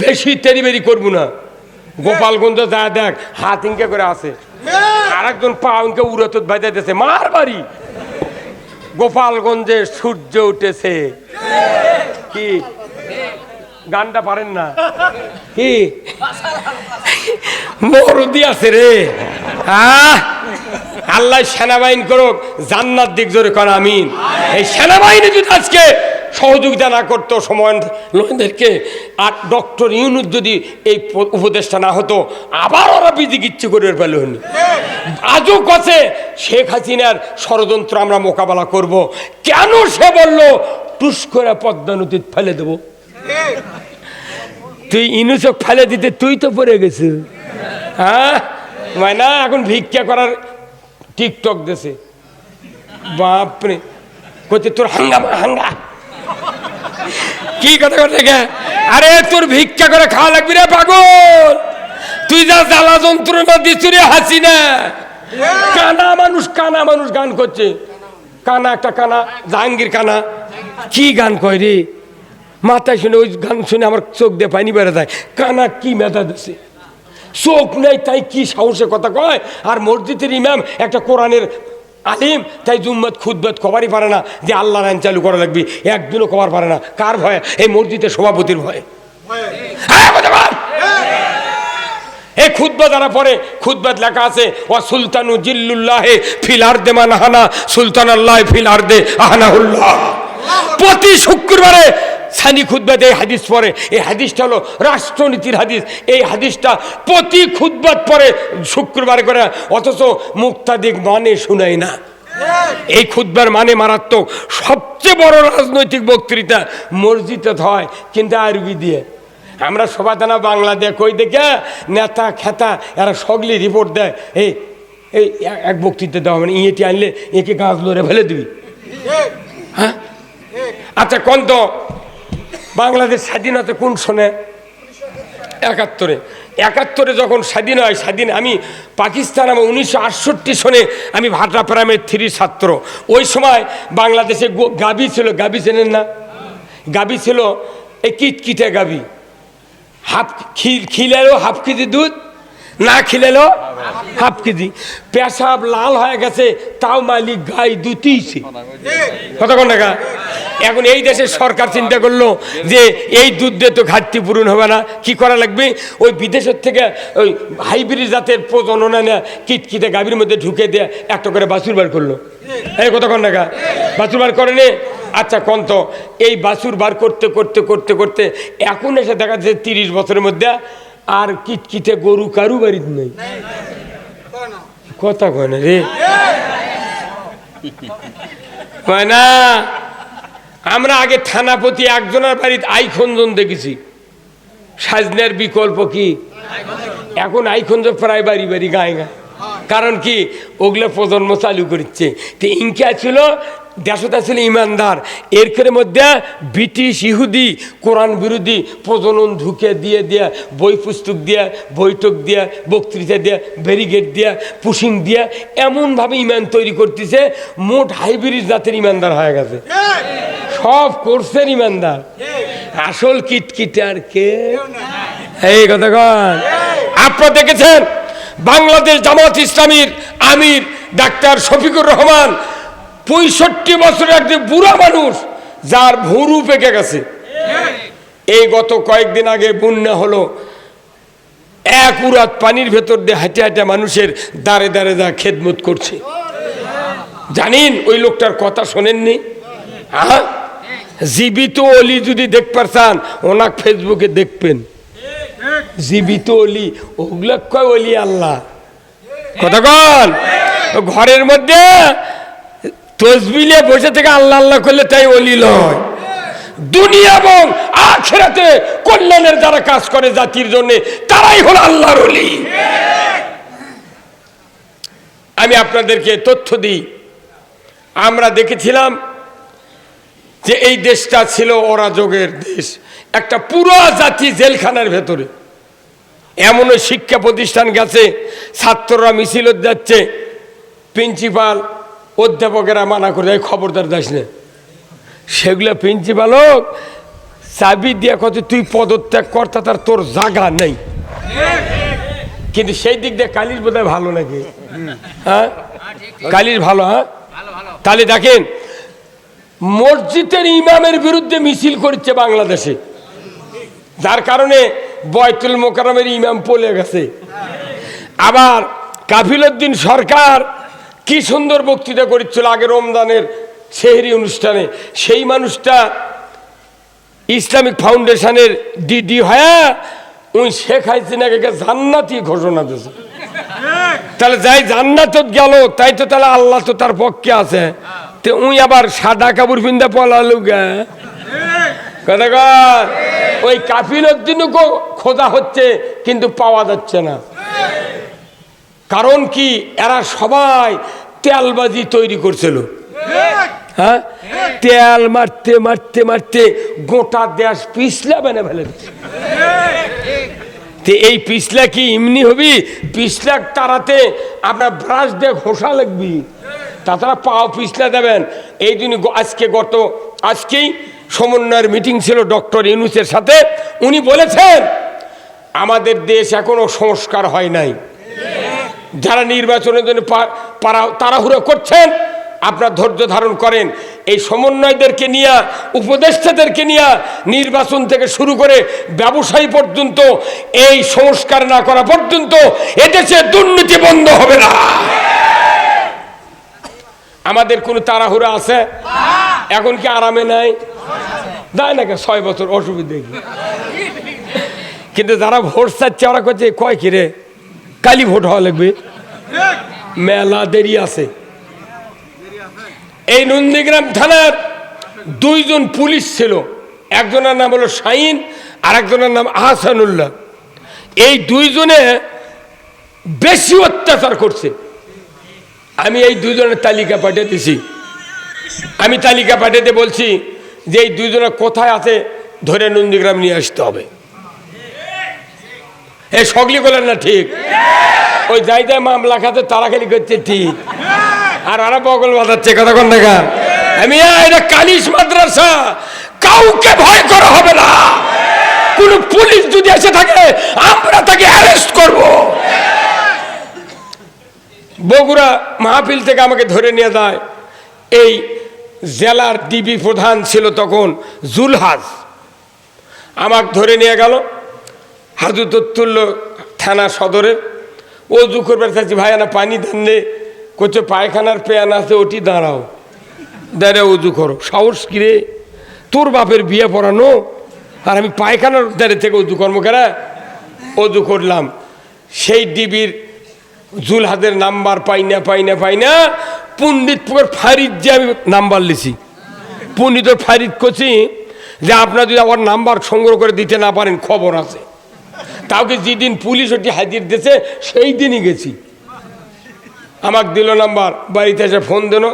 বেশি তেরিবেরি করব না। গোপালগঞ্জ যা দেখ হাত ইনকে করে আছে। আর একজন পা ইনকে উড়ত বাজাইতেছে মার বাড়ি। গোপালগঞ্জে সূর্য উঠেছে। কি? গানটা পারেন না? কি? মরদি আছে রে। আহ! আল্লাহ সেনাবাহিনী করুক জান্নাত দিক জোরে কর আমিন। এই সেনাবাহিনী যদি আজকে সহযোগিতা না করতো সময় লোকদেরকে আর ডক্টর ইউনুস যদি এই উপদেশটা না হতো আবার ওরা বিজিকিচ্ছু করে পেল আজও কাছে শেখ হাসিনার ষড়যন্ত্র আমরা মোকাবেলা করব। কেন সে বলল, টুস করে পদ্মা নদীতে ফেলে দেবো? তুই ইনুসক ফেলে দিতে, তুই তো পড়ে গেছিস। হ্যাঁ? না এখন ভিক্ষা করার টিকটক দেশে বাপরে কইতে তোর হাঙ্গামা হাঙ্গা। কি কথা কথা আরে, তোর ভিক্ষা করে খাওয়া লাগবি রে পাগল। তুই যা জ্বালা যন্ত্রণা দিচ্ছ রে হাসি না কানা মানুষ কানা মানুষ গান করছে। কানা, একটা কানা, জাহাঙ্গীর কানা। কি গান কয় রে? মাথায় শুনে ওই গান শুনে আমার চোখ দিয়ে পানি বেড়ে যায়। কানা কি মেধা দিছে? চোখ নেই, তাই কি সাহসে কথা কয়? আর মসজিদের ইমাম একটা কোরআনের আলিম তাই জুম্মত খুদ্বাত কবারই পারে না যে আল্লাহ আইন চালু করা লাগবে, একদিনও কবার পারে না। কার ভয়ে? এই মসজিদের সভাপতির ভয়ে। হ্যাঁ। এই খুদ্া যারা পরে খুদ্বাত লেখা আছে ও সুলতানু জিল্লুল্লাহে ফিলার দে মানহানা সুলতান আল্লাহ ফিলার দে আহানাহুল্লাহ। প্রতি শুক্রবারে সানি খুদ্বাত এই হাদিস পরে এই হাদিসটা হলো রাষ্ট্রনীতির হাদিস। এই হাদিসটা প্রতি খুদ্বাত পরে শুক্রবার করে, অথচ মুক্তাদিক মানে শুনাই না। এই খুদ্বার মানে মারাত্মক। সবচেয়ে বড় রাজনৈতিক বক্তৃতা মসজিদে হয়, কিন্তু আরবি দিয়ে। আমরা সবাদানা বাংলা দিয়ে কই দেখে, নেতা, খেতা, এরা সগলি রিপোর্ট দেয়। এই এই এক- বক্তৃতা দেওয়া মানে ইয়েটি আনলে একে গাছ লড়ে ফেলে দিবি। হ্যাঁ? আচ্ছা কোন তো বাংলাদেশ স্বাধীনতা কোন শোনে একাত্তরে। একাত্তরে যখন স্বাধীন হয় স্বাধীন আমি পাকিস্তান আমি উনিশশো আটষট্টি সনে আমি প্রাইমারি থ্রি ছাত্র। ওই সময় বাংলাদেশে গাবি ছিল গাবি চেনেন না? গাবি ছিল এই কিটকিটে গাবি হাফ খিলেলো হাফ কেজি দুধ না খিলেলো হাফ কেজি। পেশাব লাল হয়ে গেছে তাও মালিক গাই দুতিছে। কতক্ষণ টাকা এখন এই দেশের সরকার চিন্তা করল যে এই দুধ দিয়ে তো ঘাটতি পূরণ হবে না। কি করা লাগবে? ওই বিদেশের থেকে ওই হাইব্রিড জাতের প্রজনন না কিটকিটে গাভীর মধ্যে ঢুকে দিয়ে একটা করে বাছুর বার করল। এই কতক্ষণ টাকা বাছুর বার করেনি আচ্ছা কন্ত এই বাছুর বার করতে করতে করতে করতে এখন এসে দেখা যাচ্ছে তিরিশ বছরের মধ্যে আর কিটকিটে গরু কারু বাড়িতে নেই। কথা কয় না রে। কয় না। আমরা আগে থানাপতি একজনের বাড়িতে আইখঞ্জন দেখেছি। সাজনের বিকল্প কি? এখন আইখঞ্জ প্রায় বাড়ি বাড়ি গায়ে গায়ে কারণ কি? ওগুলো প্রজন্ম চালু করছে তো ইনকা ছিল দেশতা ছিল ইমানদার। এর করে মধ্যে ব্রিটিশ ইহুদি, কোরআন বিরোধী প্রজনন ঢুকে দিয়ে দিয়ে, বই পুস্তক দিয়ে, বৈঠক দিয়ে, বক্তৃতা দিয়ে ব্যারিগেড দিয়ে, পুশিং দিয়ে এমনভাবে ইমান তৈরি করতেছে, মোট হাইব্রিড জাতের ইমানদার হয়ে গেছে। সব কোর্সের ইমানদার। আসল কিটকিটে আর কে? এই কথা কন। আপনারা দেখেছেন? বাংলাদেশ জামাত ইসলামীর আমির ডাক্তার শফিকুর রহমান পঁয়ষট্টি বছরের একজন বুড়া মানুষ যার ভুরু পেকে গেছে। এই গত কয়েকদিন আগে বন্যা হলো। এক উরাত পানির ভেতর দিয়ে হাঁটে হাঁটে মানুষের দাঁড়ে দাঁড়ে যা খেদমত করছে। জানেন, ওই লোকটার কথা শোনেননি? হ্যাঁ জীবিত অলি যদি দেখবার চান, ওনাক ফেসবুকে দেখবেন। জীবিত অলি, ওগুলো কয় অলি আল্লাহ? কতক্ষণ ঘরের মধ্যে তসবিলে বসে থেকে আল্লাহ আল্লাহ করলে তাই অলি লয় দুনিয়া এবং আখেরাতে কল্যাণের যারা কাজ করে জাতির জন্য, তারাই হল আল্লাহর অলি। আমি আপনাদেরকে তথ্য দিই। আমরা দেখেছিলাম যে এই দেশটা ছিল অরাজকের দেশ। একটা পুরো জাতি জেলখানার ভেতরে। এমনও শিক্ষা প্রতিষ্ঠান গেছে, ছাত্ররা মিছিল যাচ্ছে প্রিন্সিপাল অধ্যাপকেরা মানা করে "এই খবরদার যাস না সেগুলো প্রিন্সিপাল হোক, চাবি দিয়ে কত, তুই পদত্যাগ কর, তা তার তোর জাগা নেই। কিন্তু সেই দিক দিয়ে কালির বোধহয় ভালো নাকি? হ্যাঁ? কালির ভালো হ্যাঁ? তাহলে দেখেন, মসজিদের ইমামের বিরুদ্ধে মিছিল করছে বাংলাদেশে। যার কারণে বয়তুল মোকারমের ইমাম পলে গেছে। আবার কাফিলউদ্দিন সরকার কি সুন্দর বক্তৃতা করেছিল আগে রমজানের সেহরি অনুষ্ঠানে। সেই মানুষটা ইসলামিক ফাউন্ডেশনের ডিডি হয়ে উনি শেখ হাসিনাকে জান্নাতি ঘোষণা দিয়েছে। তাহলে যাই জান্নাত গেল, তাই তো তাহলে আল্লাহ তো তার পক্ষে আছে। তো উই আবার সাদা কাপড় পিন্দা পলালু গে কথা কর ওই কাফিল উদ্দিনও খোঁজা হচ্ছে, কিন্তু পাওয়া যাচ্ছে না। কারণ কি? এরা সবাই তেলবাজি তৈরি করছিল। হ্যাঁ? তেল মারতে মারতে মারতে গোটা দেশ পিছলা বেনে ফেলে এই পিছলা কি এমনি হবি? পিছলা তারাতে আপনার ব্রাশ দিয়ে ঘোষা লাগবি। তাছাড়া পাও পিছলা দেবেন। এই দিন আজকে গত, আজকেই সমন্বয়ের মিটিং ছিল ডক্টর ইউনুসের সাথে। উনি বলেছেন, আমাদের দেশ এখনও সংস্কার হয় নাই। যারা নির্বাচনের জন্য তাড়াহুড়ো করছেন, আপনার ধৈর্য ধারণ করেন। এই সমন্বয়দেরকে নিয়ে, উপদেষ্টাদেরকে নিয়ে নির্বাচন থেকে শুরু করে ব্যবসায়ী পর্যন্ত, এই সংস্কার না করা পর্যন্ত এদেশে দুর্নীতি বন্ধ হবে না। আমাদের কোনো তাড়াহুড়ো আছে? এখন কি আরামে নাই? দেয় না ছয় বছর অসুবিধে কিন্তু যারা ভোট চাচ্ছে, ওরা করছে, কয় কি রে? কালি ভোট হওয়া লাগবে। মেলা দেরি আছে। এই নন্দীগ্রাম থানার দুইজন পুলিশ ছিল। একজনের নাম হলো শাহিন আর একজনের নাম আহসানুল্লাহ। এই দুইজনে বেশি অত্যাচার করছে। আমি এই দুজনের তালিকা পাঠিয়ে দিছি আমি তালিকা পাঠাতে বলছি যে এই দুজনে কোথায় আছে ধরে নন্দীগ্রাম নিয়ে আসতে হবে। এই সকলি বলেন না ঠিক? ওই যাই যাই মামলা খাতে তারা খালি করছে, ঠিক। আর আরও বগল বাজাচ্ছে, কথা কোন দেখা আমি এটা কালিশ মাদ্রাসা, কাউকে ভয় করা হবে না। কোন পুলিশ যদি এসে থাকে, আমরা তাকে অ্যারেস্ট করব। বগুড়া মাহফিল থেকে আমাকে ধরে নিয়ে যায়। এই জেলার ডিবি প্রধান ছিল তখন জুলহাজ। আমাকে ধরে নিয়ে গেল। হাজুতুল্ল থানা সদরে ও জু করবার চাচ্ছি ভাই না পানি দেন করছে পায়খানার পেয়ান আছে, ওটি দাঁড়াও। দাঁড়ে উজু করো। সাহস কিরে তোর বাপের বিয়ে পড়ানো? আর আমি পায়খানার দাঁড়িয়ে থেকে উজু কর্ম করা উজু করলাম। সেই ডিবির জুলহাদের নাম্বার পাই না পাই না পাই না। পণ্ডিতপুর ফারিদ যে আমি নাম্বার লিছি। পণ্ডিতর ফারিদ করছি যে আপনার যদি আমার নাম্বার সংগ্রহ করে দিতে না পারেন, খবর আছে। কাউকে যেদিন পুলিশ ওটি হাজির দিয়েছে সেই দিনই গেছি। আমাকে দিল নাম্বার বাড়িতে এসে ফোন দিল।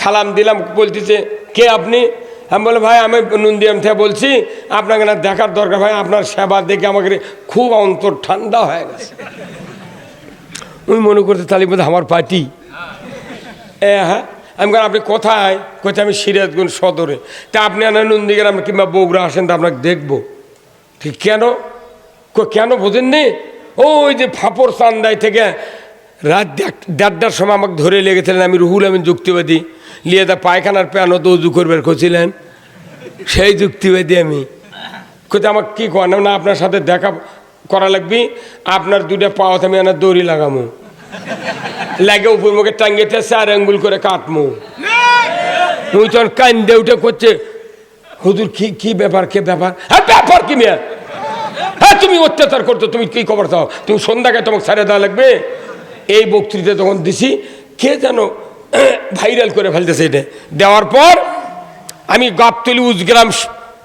সালাম দিলাম বলতেছে কে আপনি? আমি বলে ভাই আমি নন্দিয়াম থেকে বলছি আপনাকে না দেখার দরকার ভাই আপনার সেবা দেখে আমাকে খুব অন্তর ঠান্ডা হয়ে গেছে। ওই মনে করতে তাহলে বোধ আমার পার্টি। হ্যাঁ আমি বললাম, আপনি কোথায়? কোথায় আমি সিরাজগঞ্জ সদরে। তা আপনি আনা নন্দীগ্রাম কিংবা বগুড়া আসেন তো আপনাকে দেখব। ঠিক কেন? কেন বোঝেননি? ওই যে ফাপড় চান্দাই থেকে রাত দেড়- দেড়টার সময় আমাকে ধরে লেগেছিলেন আমি রুহুল আমি যুক্তিবাদী। লিয়ে দা পায়খানার প্যানো তো উজু করবার করছিলেন সেই যুক্তিবাদী আমি। কোথায় আমাকে কী করেন না আপনার সাথে দেখা করা লাগবে। আপনার দুটা পাওয়াতে আমি আনার দড়ি লাগামো। লাগে উপর মুখে টাঙ্গিতে চার আঙ্গুল করে কাটমো। ওই তখন কান্দে উঠে করছে হুজুর, কি কি ব্যাপার, কে ব্যাপার? হ্যাঁ ব্যাপার কি মেয়ে? হ্যাঁ তুমি অত্যাচার করতো তুমি কি খবর চাও? তুমি সন্ধ্যাকে তোমাকে ছেড়ে দেওয়া লাগবে? এই বক্তৃতা তখন দিছি, কে যেন ভাইরাল করে ফেলতেছে এটা। দেওয়ার পর আমি গাবতলি উজগ্রাম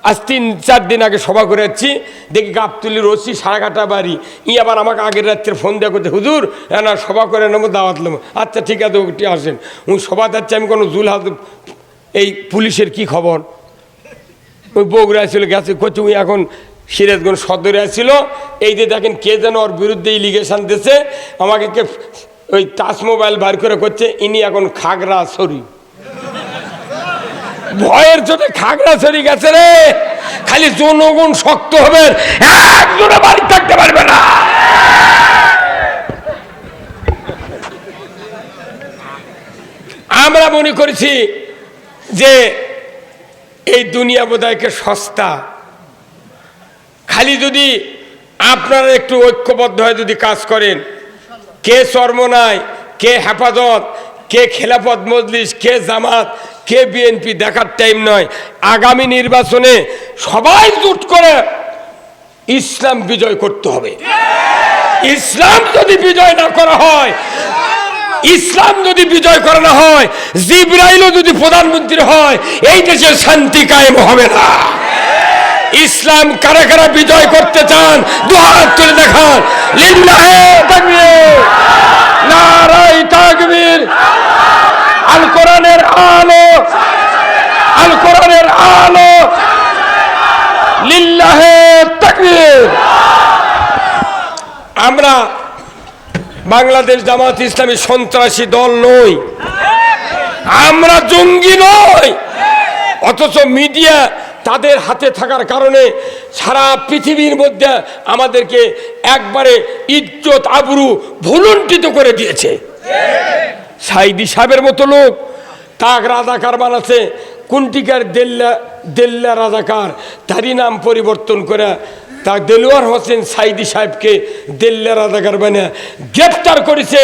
আজ তিন, চার দিন আগে সভা করে যাচ্ছি, দেখি গাবতলি রসি সারাঘাটা বাড়ি। ই আবার আমাকে আগের রাত্রে ফোন দেওয়া করতে হুজুর না সভা করে নেব, দাওয়াত নেব। আচ্ছা ঠিক আছে ওটি আসেন। উনি সভা যাচ্ছে, আমি কোনো জুল হাত এই পুলিশের কি খবর? ওই বগুড়া ছিল গেছে। করছে ওই এখন সিরাজগঞ্জ সদরে আসছিল এই যে দেখেন কে যেন ওর বিরুদ্ধে ইলিগেশন দিয়েছে আমাকে কে ওই টাচ মোবাইল বার করে করছে, ইনি এখন খাগড়া সরি ভয়ের চোটে খাগড়া সরি গেছে রে। খালি জনগণ শক্ত হবে একজনে বাড়ি থাকতে পারবে না। আমরা মনে করেছি যে এই দুনিয়া বোধহয়কে সস্তা। খালি যদি আপনারা একটু ঐক্যবদ্ধ হয়ে যদি কাজ করেন, কে চর্মনায় কে হেফাজত, কে খেলাফত মজলিস, কে জামাত, কে বিএনপি, দেখার টাইম নয়। আগামী নির্বাচনে সবাই জুট করে ইসলাম বিজয় করতে হবে। ইসলাম যদি বিজয় না করা হয়, ইসলাম যদি বিজয় করানো হয়, জিব্রাইলও যদি প্রধানমন্ত্রী হয়, এই দেশে শান্তি কায়েম হবে না। ইসলাম কারা কারা বিজয় করতে চান দু হাত তুলে দেখান। নারাই তাকবীর আল কোরআনের আলো আল কোরআনের আলো। লিল্লাহে তাকবীর। আমরা বাংলাদেশ জামাত ইসলামী সন্ত্রাসী দল নই। আমরা জঙ্গি নই। অথচ মিডিয়া তাদের হাতে থাকার কারণে সারা পৃথিবীর মধ্যে আমাদেরকে একবারে ইজ্জত আবরু ভুলুণ্ঠিত করে দিয়েছে। সাইদি সাহেবের মতো লোক, তাক রাজাকার বানাচ্ছে কুন্টিকার দেল্লা দেল্লা রাজাকার, তারই নাম পরিবর্তন করে তা দেলোয়ার হোসেন সাইদি সাহেবকে দেল্লা রাজাকার বানিয়ে গ্রেপ্তার করেছে।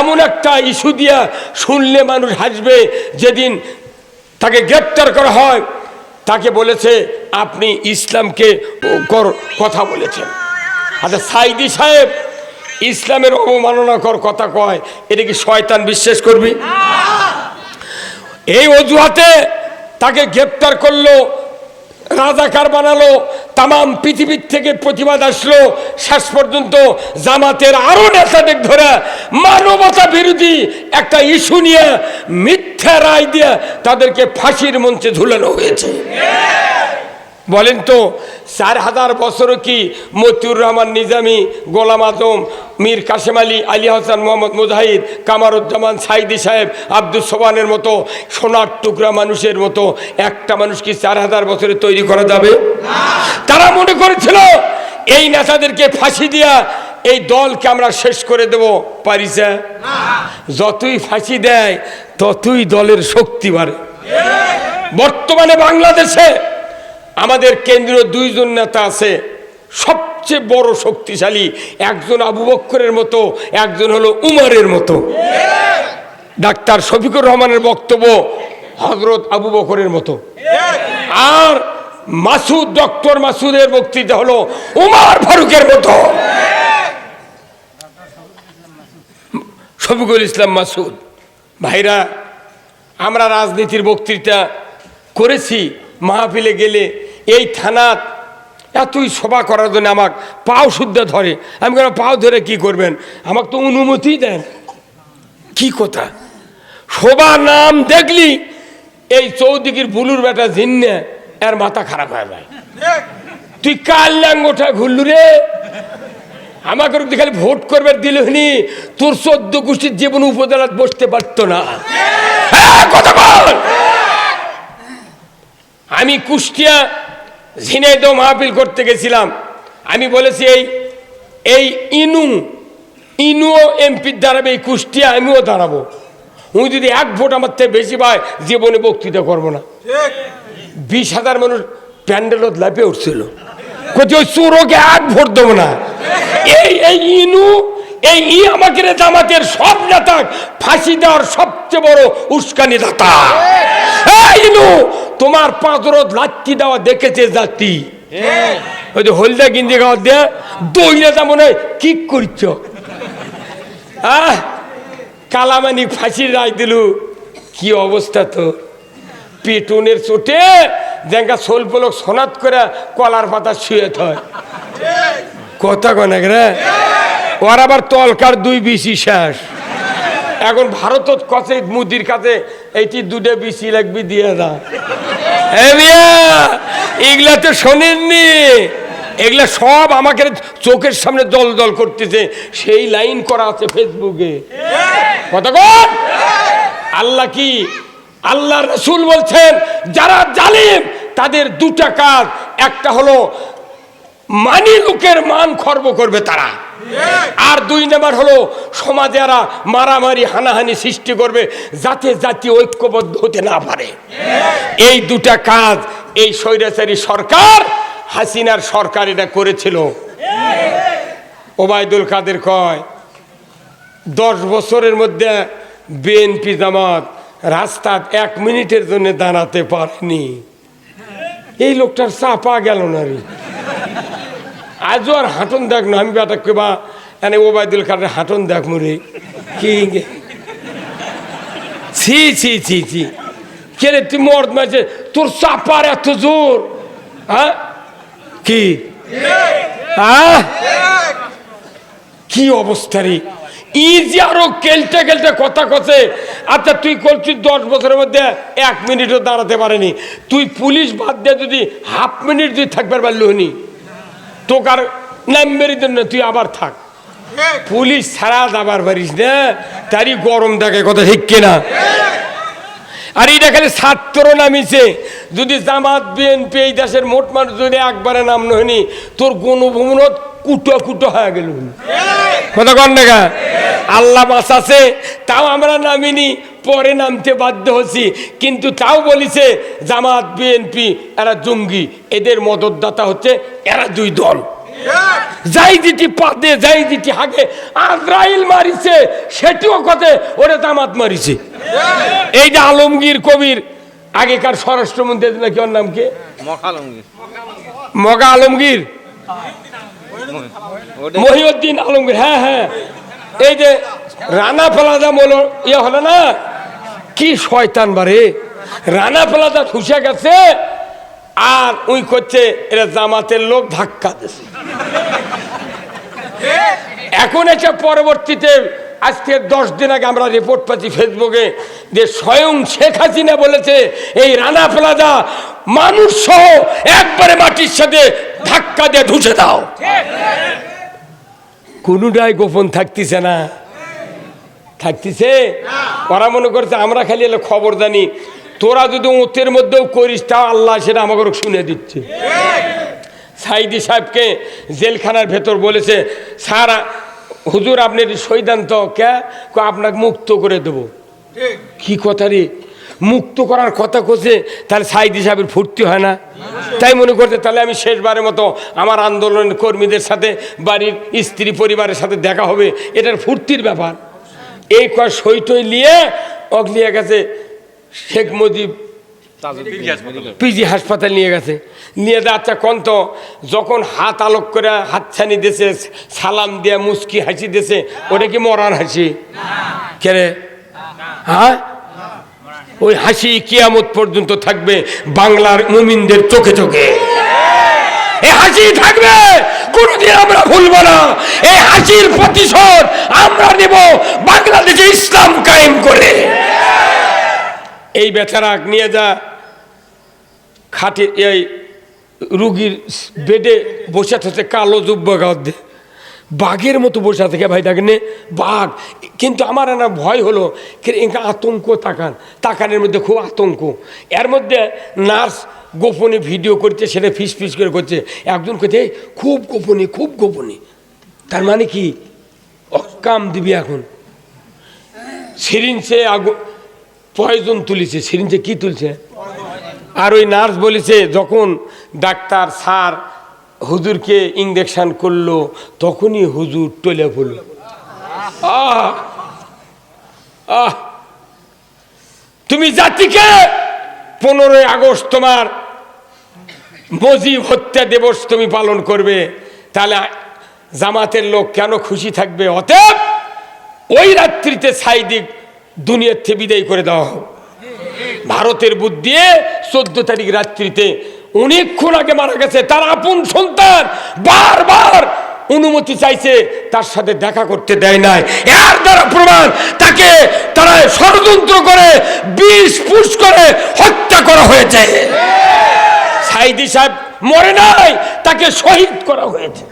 এমন একটা ইস্যু দিয়া শুনলে মানুষ হাসবে, যেদিন তাকে গ্রেপ্তার করা হয়। তাকে বলেছে, আপনি ইসলামকে কথা বলেছেন। আচ্ছা সাইদি সাহেব, ইসলামের অবমাননাকর কথা কয়, এটা কি শয়তান বিশ্বাস করবি? এই অজুহাতে তাকে গ্রেপ্তার করল, রাজাকার বানালো তাম পৃথিবীর থেকে প্রতিবাদ আসলো, শেষ পর্যন্ত জামাতের আরও নেতাদের ধরে মানবতা বিরোধী একটা ইস্যু নিয়ে মিথ্যা রায় দিয়ে তাদেরকে ফাঁসির মঞ্চে ঝুলানো হয়েছে। বলেন তো, চার হাজার বছরও কি মতিউর রহমান নিজামি, গোলাম আজম, মীর কাশেম আলী আলী হাসান, মোহাম্মদ মুজাহিদ, কামারুজ্জামান সাইদি সাহেব আব্দুল সোবানের মতো সোনার টুকরা মানুষের মতো একটা মানুষ কি চার হাজার বছরে তৈরি করা যাবে? তারা মনে করেছিল, এই নেতাদেরকে ফাঁসি দিয়া এই দলকে আমরা শেষ করে দেব পারিছে যতই ফাঁসি দেয়, ততই দলের শক্তি বাড়ে। বর্তমানে বাংলাদেশে আমাদের কেন্দ্রীয় দুইজন নেতা আছে। সবচেয়ে বড় শক্তিশালী একজন আবু বক্করের মতো, একজন হলো উমারের মতো। ডাক্তার শফিকুর রহমানের বক্তব্য হজরত আবু বকরের মতো। আর মাসুদ, ডক্টর মাসুদের বক্তৃতা হলো উমার ফারুকের মতো। শফিকুল ইসলাম মাসুদ। ভাইরা আমরা রাজনীতির বক্তৃতা করেছি মাহফিলে গেলে এই থানাত এতই সভা করার জন্য আমাকে পাও শুদ্ধ ধরে। আমি কেন পাও ধরে কি করবেন? আমাকে তো অনুমতি দেন। কি কথা? শোভা নাম দেখলি এই চৌদিকির বুলুর বেটা জিন্নে এর মাথা খারাপ হয়ে যায়। তুই কাল ল্যাঙ্গোটা ঘুরলু রে। আমাকে খালি ভোট করবে দিল হনি তোর চোদ্দ গোষ্ঠীর জীবন উপজেলাত বসতে পারতো না। হ্যাঁ, কথা আমি কুষ্টিয়া ঝিনাইদহ মাহফিল করতে গেছিলাম। আমি বলেছি এই এই ইনু ইনুও এমপির দাঁড়াবে এই কুষ্টিয়া আমিও দাঁড়াবো। উনি যদি এক ভোট আমার থেকে বেশি পায় জীবনে বক্তৃতা করব না। বিশ হাজার মানুষ প্যান্ডেলত লাফে উঠছিল। কোথায় ওই চোরকে এক ভোট দেবো না। এই এই ইনু, এই ই আমাকে জামাতের সব নেতা, ফাঁসি দেওয়ার সবচেয়ে বড় উস্কানি দাতা। এই ইনু, তোমার পাঁচরত লাচ্ছি দেওয়া দেখেছে জাতি। ওই যে হলদা গিঞ্জি গাওয়া দিয়ে দইলে যেমন কি করছ কালামানি ফাঁসির রায় দিলু। কি অবস্থা তো। পেটনের চোটে দেখা সোল পলক সনাত করে কলার পাতা শুয়ে থয়। কথা কনেক রে? ওর আবার তলকার দুই বিসি শেষ। এখন ভারতত কছে মুদির কাছে এইটি দুটো বিসি লাগবি দিয়ে দা। এগুলা তো শোনেননি। এগুলা সব আমাকে চোখের সামনে দল দল করতেছে। সেই লাইন করা আছে ফেসবুকে। কথা আল্লাহ কি আল্লাহ রসুল বলছেন, যারা জালিম, তাদের দুটা কাজ। একটা হলো, মানি লোকের মান খর্ব করবে তারা। আর দুই নাম্বার হলো, সমাজে এরা মারামারি, হানাহানি সৃষ্টি করবে, যাতে জাতি ঐক্যবদ্ধ হতে না পারে। এই দুটা কাজ এই স্বৈরাচারী সরকার, হাসিনার সরকার এটা করেছিল। ওবায়দুল কাদের কয়, দশ বছরের মধ্যে বিএনপি জামাত রাস্তা এক মিনিটের জন্য দাঁড়াতে পারেনি। এই লোকটার চাপা গেল না রে। আজও আর হাঁটন দেখ না আমি বেটা কেবা এনে ওবায়দুল কাদের হাঁটন দেখ মুরে কি? ছি ছি ছি ছি। কে রে তুই মর্দ মারছে? তোর চাপার এত জোর। হ্যাঁ? কি? হ্যাঁ? কি অবস্থা রে? ই যে আরও কেলতে কেলতে কথা কছে। আচ্ছা তুই করছিস দশ বছরের মধ্যে এক মিনিটও দাঁড়াতে পারেনি। তুই পুলিশ বাদ দিয়ে যদি হাফ মিনিট যদি থাকবার পারলি হনি তোকার নাম্বারই জন্য তুই আবার থাক। পুলিশ ছাড়া যাবার পারিস না। তারই গরম থাকে কথা ঠিক কিনা। আর এটা খালি ছাত্র নামিছে। যদি জামাত, বিএনপি এই দেশের মোট মানুষ যদি একবারে নাম নহনি তোর গণভবনত কুটো কুটো হয়ে গেল। কথা কন না আল্লাহ বাঁচাছে তাও আমরা নামিনি পরে নামতে বাধ্য হচ্ছি। কিন্তু তাও বলিছে জামাত বিএনপি এরা জঙ্গি এদের মদতদাতা হচ্ছে এরা দুই দল। যাই দিটি পাতে যাই দিটি হাগে আজরাইল মারিছে সেটিও কথে ওরে জামাত মারিছে। এই যে আলমগীর কবির আগেকার স্বরাষ্ট্রমন্ত্রী নাকি ওর নাম কে? মগা আলমগীর? ওটা মহিউদ্দিন আলমগীর হ্যাঁ হ্যাঁ। এই যে রানা প্লাজা বলো ইয়ে হলো না? কি শয়তান বারে রানা প্লাজা ঠুসে গেছে আর উই করছে এরা জামাতের লোক ধাক্কা দিছে। এখন এসে পরবর্তীতে আজকে দশ দিন আগে আমরা রিপোর্ট পাচ্ছি ফেসবুকে যে স্বয়ং শেখ হাসিনা বলেছে, এই রানা প্লাজা মানুষ সহ একবারে মাটির সাথে ধাক্কা দিয়ে ধুসে দাও। কোনোটাই গোপন থাকতেছে না। থাকতেছে? ওরা মনে করছে, আমরা খালি এলে খবর জানি। তোরা যদি ওতের মধ্যেও করিস তাও আল্লাহ সেটা আমাকে শুনে দিচ্ছে। সাইদি সাহেবকে জেলখানার ভেতর বলেছে স্যার হুজুর আপনি সৈদান্ত কে? আপনাকে মুক্ত করে দেবো। কি কথা রে? মুক্ত করার কথা করছে তাহলে সাইদি সাহেবের ফুর্তি হয় না? তাই মনে করছে তাহলে আমি শেষবারের মতো আমার আন্দোলনের কর্মীদের সাথে বাড়ির স্ত্রী পরিবারের সাথে দেখা হবে। এটার ফুর্তির ব্যাপার। এই কয় সইটই নিয়ে অগলিয়ে গেছে শেখ মুজিব পিজি হাসপাতাল নিয়ে গেছে। নিয়ে যা আচ্ছা কন্ত যখন হাত আলোক করে হাতছানি দেশে সালাম দিয়ে মুস্কি হাসি দেশে ওটা কি মরার হাসি? কেরে হ্যাঁ? ওই হাসি কিয়ামত পর্যন্ত থাকবে বাংলার মুমিনদের চোখে চোখে। এই হাসি থাকবে কোনোদিন আমরা ভুলবো না। এই হাসির প্রতিশোধ আমরা নেব বাংলাদেশে ইসলাম কায়েম করে। এই বেচারা নিয়ে যা খাটে এই রুগীর বেডে বসে থাকে কালো জুব্ব গাঁদে। বাঘের মতো বসে থাকে ভাই দেখেন বাঘ। কিন্তু আমার না ভয় হলো এঁকে আতঙ্ক তাকান। তাকানের মধ্যে খুব আতঙ্ক। এর মধ্যে নার্স গোপনে ভিডিও করছে, সেটা ফিস ফিস করে করছে। একজন করছে খুব গোপনে খুব গোপনে। তার মানে কি? অকাম দিবি এখন। সিরিঞ্জে আগু পয়জন তুলিছে। সিরিঞ্জে কি তুলছে? আর ওই নার্স বলেছে, যখন ডাক্তার, স্যার হুজুরকে ইঞ্জেকশন করল, তখনই হুজুর টলে পড়ল। আহ! আহ! তুমি জাতিকে পনেরোই আগস্ট তোমার মজিব হত্যা দিবস তুমি পালন করবে, তাহলে জামাতের লোক কেন খুশি থাকবে? অতএব ওই রাত্রিতে সাইদিক দুনিয়ার থেকে বিদায় করে দেওয়া হোক। ভারতের বুদ্ধি চোদ্দ তারিখ রাত্রিতে অনেকক্ষণ আগে মারা গেছে। তার আপন সন্তান বারবার অনুমতি চাইছে, তার সাথে দেখা করতে দেয় নাই। এর দ্বারা প্রমাণ তাকে তারা ষড়যন্ত্র করে, বিষ পুষ করে হত্যা করা হয়েছে। সাইদি সাহেব মরে নাই, তাকে শহীদ করা হয়েছে।